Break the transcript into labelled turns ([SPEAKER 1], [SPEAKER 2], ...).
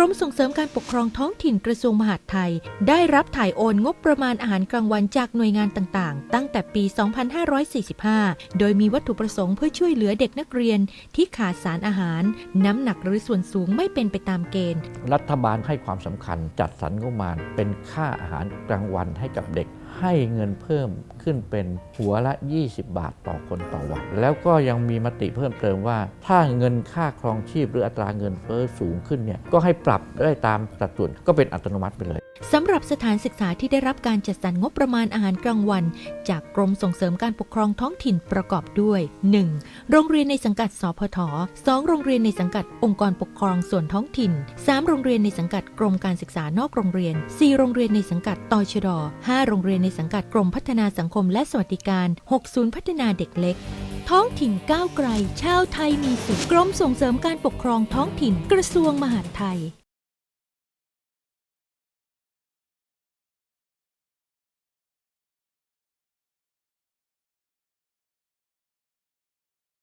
[SPEAKER 1] กรมส่งเสริมการปกครองท้องถิ่นกระทรวงมหาดไทย ได้รับถ่ายโอนงบประมาณอาหารกลางวันจากหน่วยงานต่างๆ ตั้งแต่ปี 2545 โดยมีวัตถุประสงค์เพื่อช่วยเหลือเด็กนักเรียนที่ขาดสารอาหาร น้ำหนักหรือส่วนสูงไม่เป็นไปตามเกณฑ์
[SPEAKER 2] รัฐบาลให้ความสำคัญจัดสรรงบประมาณเป็นค่าอาหารกลางวันให้กับเด็กให้เงินเพิ่มขึ้นเป็นหัวละ 20 บาทต่อคนต่อวัน แล้วก็ยังมีมติเพิ่มเติมว่า ถ้าเงินค่าครองชีพหรืออัตราเงินเฟ้อสูงขึ้นเนี่ยก็ให้ปรับได้ตามสัดส่วนก็เป็นอัตโนมัติไปเลย
[SPEAKER 1] สำหรับสถานศึกษาที่ได้รับการจัดสรรงบประมาณอาหารกลางวัน จากกรมส่งเสริมการปกครองท้องถิ่นประกอบด้วย 1. โรงเรียนในสังกัดสพท 2. โรงเรียนในสังกัดองค์กรปกครองส่วนท้องถิ่น 3. โรงเรียนในสังกัดกรมการศึกษานอกโรงเรียน 4. โรงเรียนในสังกัดตชด 5. โรงเรียนในสังกัดกรมพัฒนาสังคมและสวัสดิการ 6. ศูนย์พัฒนาเด็กเล็กท้องถิ่นก้าวไกล ชาวไทยมีสุข กรมส่งเสริมการปกครองท้องถิ่น กระทรวงมหาดไทย